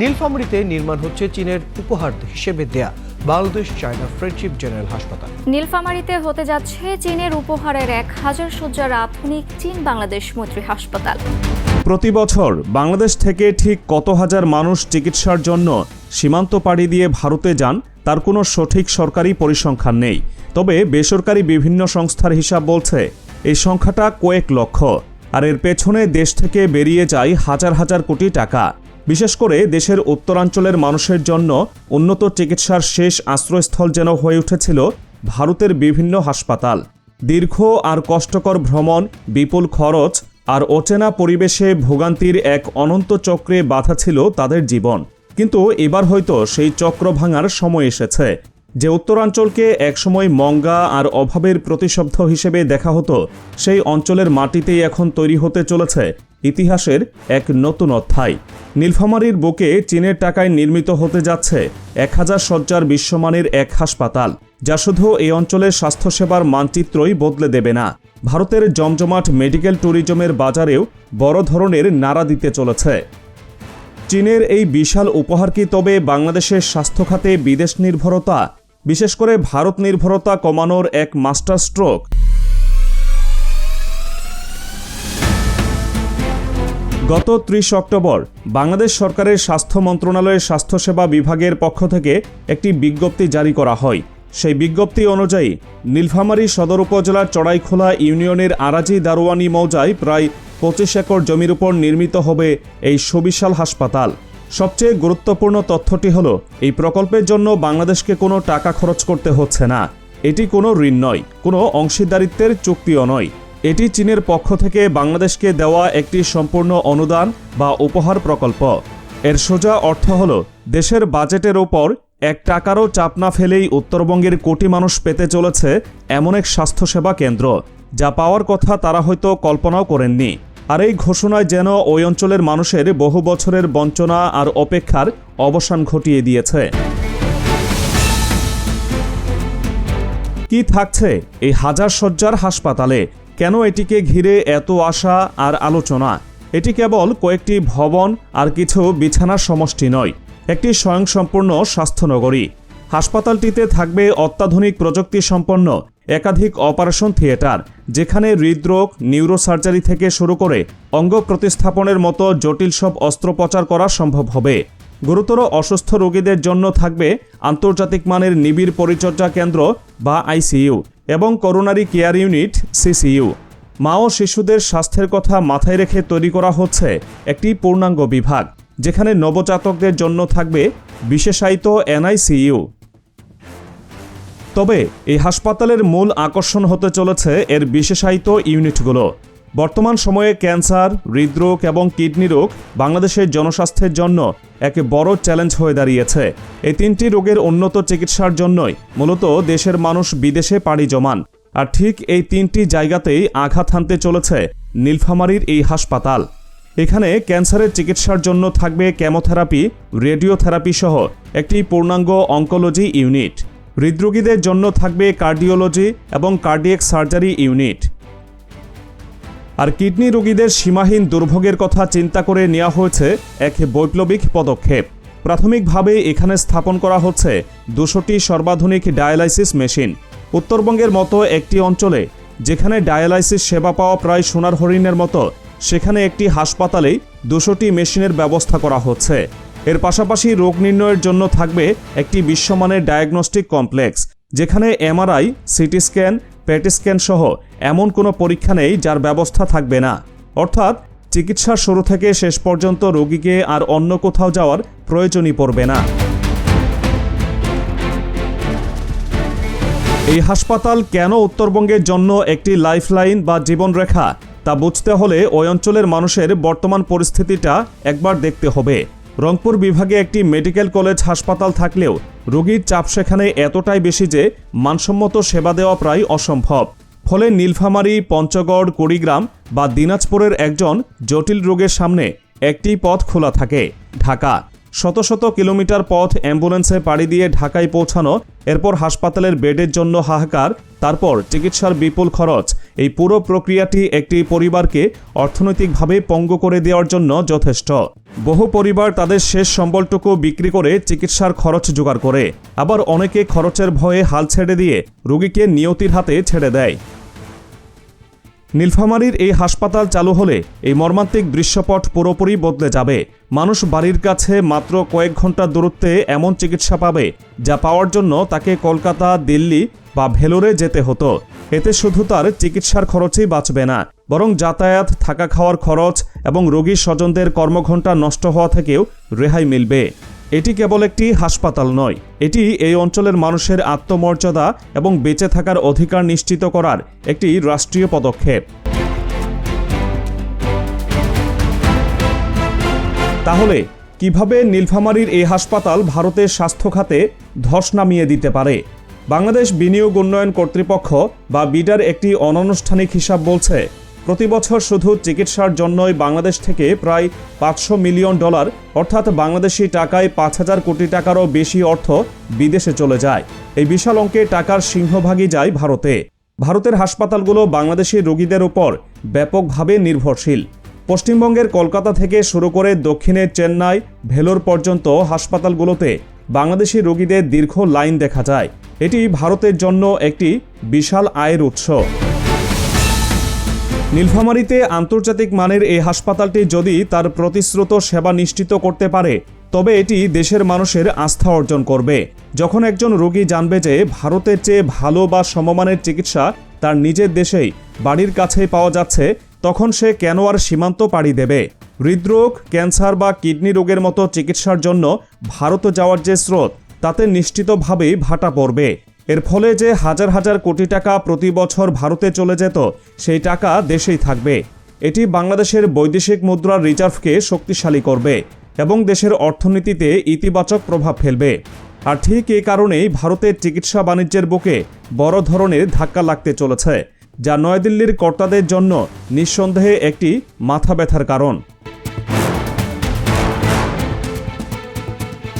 নীলফামারীতে নির্মাণ হচ্ছে চীনের উপহার হিসেবে দেয়া বাংলাদেশ চায়না ফ্রেন্ডশিপ জেনারেল হাসপাতাল। নীলফামারীতে হতে যাচ্ছে চীনের উপহারের এক হাজার সজ্জার আধুনিক চীন বাংলাদেশ মৈত্রী হাসপাতাল। প্রতি বছর বাংলাদেশ থেকে ঠিক কত হাজার মানুষ চিকিৎসার জন্য সীমান্ত পাড়ি দিয়ে ভারতে যান তার কোনো সঠিক সরকারি পরিসংখ্যান নেই। তবে বেসরকারি বিভিন্ন সংস্থার হিসাব বলছে এই সংখ্যাটা কয়েক লক্ষ। আর এর পেছনে দেশ থেকে বেরিয়ে যায় হাজার হাজার কোটি টাকা। বিশেষ করে দেশের উত্তরাঞ্চলের মানুষের জন্য উন্নত চিকিৎসার শেষ আশ্রয়স্থল যেন হয়ে উঠেছিল ভারতের বিভিন্ন হাসপাতাল। দীর্ঘ আর কষ্টকর ভ্রমণ, বিপুল খরচ আর অচেনা পরিবেশে ভোগান্তির এক অনন্ত চক্রে বাধা ছিল তাদের জীবন। কিন্তু এবার হয়তো সেই চক্র ভাঙার সময় এসেছে। যে উত্তরাঞ্চলকে একসময় মঙ্গা আর অভাবের প্রতিশব্দ হিসেবে দেখা হতো, সেই অঞ্চলের মাটিতেই এখন তৈরি হতে চলেছে ইতিহাসের এক নতুন অধ্যায়। নীলফামারীর বুকে চীনের টাকায় নির্মিত হতে যাচ্ছে এক হাজার শয্যার বিশ্বমানের এক হাসপাতাল, যা শুধু এই অঞ্চলের স্বাস্থ্যসেবার মানচিত্রই বদলে দেবে না, ভারতের জমজমাট মেডিকেল ট্যুরিজমের বাজারেও বড় ধরনের নাড়া দিতে চলেছে। চীনের এই বিশাল উপহার কি তবে বাংলাদেশের স্বাস্থ্য খাতে বিদেশ নির্ভরতা, বিশেষ করে ভারত নির্ভরতা কমানোর এক মাস্টার স্ট্রোক? গত ত্রিশ অক্টোবর বাংলাদেশ সরকারের স্বাস্থ্য মন্ত্রণালয়ের স্বাস্থ্যসেবা বিভাগের পক্ষ থেকে একটি বিজ্ঞপ্তি জারি করা হয়। সেই বিজ্ঞপ্তি অনুযায়ী নীলফামারী সদর উপজেলার চড়াইখোলা ইউনিয়নের আরাজি দারোয়ানি মৌজায় প্রায় পঁচিশ একর জমির উপর নির্মিত হবে এই সুবিশাল হাসপাতাল। সবচেয়ে গুরুত্বপূর্ণ তথ্যটি হল, এই প্রকল্পের জন্য বাংলাদেশকে কোনো টাকা খরচ করতে হচ্ছে না। এটি কোনো ঋণ নয়, কোনো অংশীদারিত্বের চুক্তিও নয়। এটি চীনের পক্ষ থেকে বাংলাদেশকে দেওয়া একটি সম্পূর্ণ অনুদান বা উপহার প্রকল্প। এর সোজা অর্থ হল, দেশের বাজেটের ওপর এক টাকারও চাপ না ফেলেই উত্তরবঙ্গের কোটি মানুষ পেতে চলেছে এমন এক স্বাস্থ্যসেবা কেন্দ্র, যা পাওয়ার কথা তারা হয়তো কল্পনাও করেননি। আর এই ঘোষণায় যেন ওই অঞ্চলের মানুষের বহু বছরের বঞ্চনা আর অপেক্ষার অবসান ঘটিয়ে দিয়েছে। কি থাকছে এই হাজার সজ্জার হাসপাতালে? কেন এটিকে ঘিরে এত আশা আর আলোচনা? এটি কেবল কয়েকটি ভবন আর কিছু বিছানার সমষ্টি নয়, একটি স্বয়ংসম্পূর্ণ স্বাস্থ্যনগরী। হাসপাতালটিতে থাকবে অত্যাধুনিক প্রযুক্তি সম্পন্ন একাধিক অপারেশন থিয়েটার, যেখানে হৃদরোগ, নিউরোসার্জারি থেকে শুরু করে অঙ্গ প্রতিস্থাপনের মতো জটিল সব অস্ত্রোপচার করা সম্ভব হবে। গুরুতর অসুস্থ রোগীদের জন্য থাকবে আন্তর্জাতিক মানের নিবিড় পরিচর্যা কেন্দ্র বা আইসিইউ। এবং করোনারি কেয়ার ইউনিট, সিসিইউ। মা ও শিশুদের স্বাস্থ্যের কথা মাথায় রেখে তৈরি করা হচ্ছে একটি পূর্ণাঙ্গ বিভাগ, যেখানে নবজাতকদের জন্য থাকবে বিশেষায়িত এনআইসিইউ। তবে এই হাসপাতালের মূল আকর্ষণ হতে চলেছে এর বিশেষায়িত ইউনিটগুলো। বর্তমান সময়ে ক্যান্সার, হৃদরোগ এবং কিডনি রোগ বাংলাদেশের জনস্বাস্থ্যের জন্য এক বড় চ্যালেঞ্জ হয়ে দাঁড়িয়েছে। এই তিনটি রোগের উন্নত চিকিৎসার জন্যই মূলত দেশের মানুষ বিদেশে পাড়ি জমান। আর ঠিক এই তিনটি জায়গাতেই আঘাত হানতে চলেছে নীলফামারীর এই হাসপাতাল। এখানে ক্যান্সারের চিকিৎসার জন্য থাকবে কেমোথেরাপি, রেডিওথেরাপি সহ একটি পূর্ণাঙ্গ অঙ্কোলজি ইউনিট। হৃদরোগীদের জন্য থাকবে কার্ডিওলজি এবং কার্ডিয়াক সার্জারি ইউনিট। আর কিডনি রোগীদের সীমাহীন দুর্ভোগের কথা চিন্তা করে নেওয়া হয়েছে এক বৈপ্লবিক পদক্ষেপ। প্রাথমিকভাবে এখানে স্থাপন করা হচ্ছে দুশোটি সর্বাধুনিক ডায়ালাইসিস মেশিন। উত্তরবঙ্গের মতো একটি অঞ্চলে যেখানে ডায়ালাইসিস সেবা পাওয়া প্রায় সোনার হরিণের মতো, সেখানে একটি হাসপাতালেই দুশোটি মেশিনের ব্যবস্থা করা হচ্ছে। এর পাশাপাশি রোগ নির্ণয়ের জন্য থাকবে একটি বিশ্বমানের ডায়াগনস্টিক কমপ্লেক্স, যেখানে MRI, CT scan PET scan সহ এমন কোনো পরীক্ষা নেই যার ব্যবস্থা থাকবে না। অর্থাৎ চিকিৎসার শুরু থেকে শেষ পর্যন্ত রোগীকে আর অন্য কোথাও যাওয়ার প্রয়োজনই পড়বে না। এই হাসপাতাল কেন উত্তরবঙ্গের জন্য একটি লাইফলাইন বা জীবনরেখা? তা বুঝতে হলে ওই অঞ্চলের মানুষের বর্তমান পরিস্থিতিটা একবার দেখতে হবে। রংপুর বিভাগে একটি মেডিকেল কলেজ হাসপাতাল থাকলেও রোগীর চাপ সেখানে এতটাই বেশি যে মানসম্মত সেবা দেওয়া প্রায় অসম্ভব। ফলে নীলফামারী, পঞ্চগড়, কুড়িগ্রাম বা দিনাজপুরের একজন জটিল রোগের সামনে একটি পথ খোলা থাকে। ঢাকা শত শত কিলোমিটার পথ অ্যাম্বুলেন্সে পাড়ি দিয়ে ঢাকায় পৌঁছানো, এরপর হাসপাতালের বেডের জন্য হাহাকার, তারপর চিকিৎসার বিপুল খরচ। এই পুরো প্রক্রিয়াটি একটি পরিবারকে অর্থনৈতিকভাবে পঙ্গু করে দেওয়ার জন্য যথেষ্ট। বহু পরিবার তাদের শেষ সম্বলটুকু বিক্রি করে চিকিৎসার খরচ জোগাড় করে। আবার অনেকে খরচের ভয়ে হাল ছেড়ে দিয়ে রোগীকে নিয়তির হাতে ছেড়ে দেয়। নীলফামারীর এই হাসপাতাল চালু হলে এই মর্মান্তিক দৃশ্যপট পুরোপুরি বদলে যাবে। মানুষ বাড়ির কাছে মাত্র কয়েক ঘণ্টা দূরত্বে এমন চিকিৎসা পাবে, যা পাওয়ার জন্য তাকে কলকাতা, দিল্লি বা ভেলোরে যেতে হতো। এতে শুধু তার চিকিৎসার খরচই বাঁচবে না, বরং যাতায়াত, থাকা খাওয়ার খরচ এবং রোগীর স্বজনদের কর্মঘণ্টা নষ্ট হওয়া থেকেও রেহাই মিলবে। এটি কেবল একটি হাসপাতাল নয়, এটি এই অঞ্চলের মানুষের আত্মমর্যাদা এবং বেঁচে থাকার অধিকার নিশ্চিত করার একটি রাষ্ট্রীয় পদক্ষেপ। তাহলে, কীভাবে নীলফামারীর এই হাসপাতাল ভারতের স্বাস্থ্য খাতে ধস নামিয়ে দিতে পারে? বাংলাদেশ বিনিয়োগ উন্নয়ন কর্তৃপক্ষ বা বিডার একটি অনানুষ্ঠানিক হিসাব বলছে প্রতি বছর শুধু চিকিৎসার জন্যই বাংলাদেশ থেকে প্রায় পাঁচশো মিলিয়ন ডলার, অর্থাৎ বাংলাদেশি টাকায় পাঁচ হাজার কোটি টাকারও বেশি অর্থ বিদেশে চলে যায়। এই বিশাল অঙ্কে টাকার সিংহভাগই যায় ভারতে। ভারতের হাসপাতালগুলো বাংলাদেশি রোগীদের উপর ব্যাপকভাবে নির্ভরশীল। পশ্চিমবঙ্গের কলকাতা থেকে শুরু করে দক্ষিণের চেন্নাই, ভেলোর পর্যন্ত হাসপাতালগুলোতে বাংলাদেশি রোগীদের দীর্ঘ লাইন দেখা যায়। এটি ভারতের জন্য একটি বিশাল আয়ের উৎস। নীলফামারীতে আন্তর্জাতিক মানের এই হাসপাতালটি যদি তার প্রতিশ্রুত সেবা নিশ্চিত করতে পারে, তবে এটি দেশের মানুষের আস্থা অর্জন করবে। যখন একজন রোগী জানবে যে ভারতের চেয়ে ভালো বা সমমানের চিকিৎসা তার নিজের দেশেই বাড়ির কাছেই পাওয়া যাচ্ছে, তখন সে কেন আর সীমান্ত পাড়ি দেবে? হৃদরোগ, ক্যান্সার বা কিডনি রোগের মতো চিকিৎসার জন্য ভারত যাওয়ার যে স্রোত, তাতে নিশ্চিতভাবেই ভাটা পড়বে। এর ফলে যে হাজার হাজার কোটি টাকা প্রতি বছর ভারতে চলে যেত, সেই টাকা দেশেই থাকবে। এটি বাংলাদেশের বৈদেশিক মুদ্রার রিজার্ভকে শক্তিশালী করবে এবং দেশের অর্থনীতিতে ইতিবাচক প্রভাব ফেলবে। আর ঠিক এই কারণেই ভারতের চিকিৎসা বাণিজ্যের বুকে বড় ধরনের ধাক্কা লাগতে চলেছে, যা নয়াদিল্লির কর্তাদের জন্য নিঃসন্দেহে একটি মাথা ব্যথার কারণ।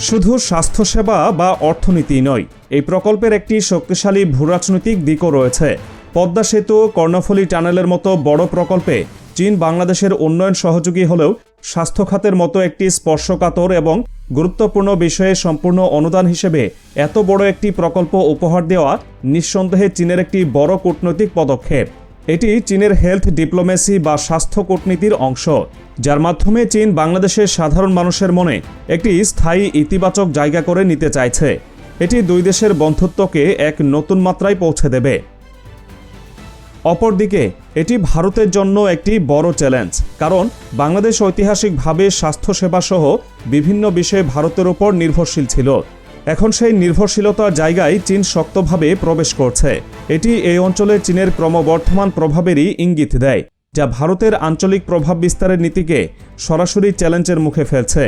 শুধু স্বাস্থ্যসেবা বা অর্থনীতি নয়, এই প্রকল্পের একটি শক্তিশালী ভূরাজনৈতিক দিকও রয়েছে। পদ্মা সেতু, কর্ণফুলী টানেলের মতো বড় প্রকল্পে চীন বাংলাদেশের উন্নয়ন সহযোগী হলেও স্বাস্থ্য খাতের মতো একটি স্পর্শকাতর এবং গুরুত্বপূর্ণ বিষয়ে সম্পূর্ণ অনুদান হিসেবে এত বড় একটি প্রকল্প উপহার দেওয়া নিঃসন্দেহে চীনের একটি বড় কূটনৈতিক পদক্ষেপ। এটি চীনের হেলথ ডিপ্লোমেসি বা স্বাস্থ্য কূটনীতির অংশ, যার মাধ্যমে চীন বাংলাদেশের সাধারণ মানুষের মনে একটি স্থায়ী ইতিবাচক জায়গা করে নিতে চাইছে। এটি দুই দেশের বন্ধুত্বকে এক নতুন মাত্রায় পৌঁছে দেবে। অপরদিকে, এটি ভারতের জন্য একটি বড় চ্যালেঞ্জ, কারণ বাংলাদেশ ঐতিহাসিকভাবে স্বাস্থ্যসেবা সহ বিভিন্ন বিষয়ে ভারতের ওপর নির্ভরশীল ছিল। এখন সেই নির্ভরশীলতার জায়গায় চীন শক্তভাবে প্রবেশ করছে। এটি এই অঞ্চলে চীনের ক্রমবর্ধমান প্রভাবেরই ইঙ্গিত দেয়, যা ভারতের আঞ্চলিক প্রভাব বিস্তারের নীতিকে সরাসরি চ্যালেঞ্জের মুখে ফেলছে।